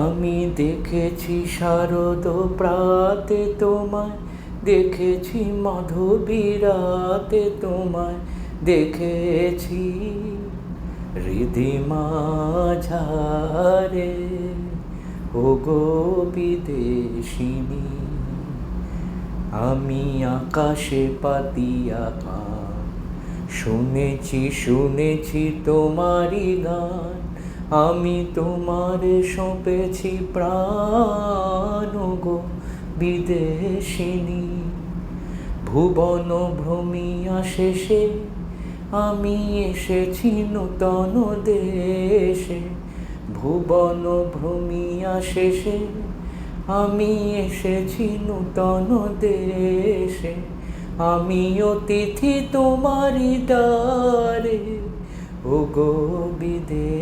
আমি দেখেছি শারদ প্রাতে তোমায়, দেখেছি মাধবীরাতে তোমায়, দেখেছি হৃদিমা ঝারে ও গো বিদেশিনী, আমি আকাশে পাতিয়া গান, শুনেছি শুনেছি তোমারই গান। আমি তোমারে সঁপেছি প্রাণ গো বিদেশিনী। ভুবন ভ্রমিয়া শেষে আমি এসেছি নূতন দেশে। ভুবন ভ্রমিয়া শেষে আমি এসেছি নূতন দেশে। আমি অতিথি তোমারি দ্বারে ও গো বিদেশিনী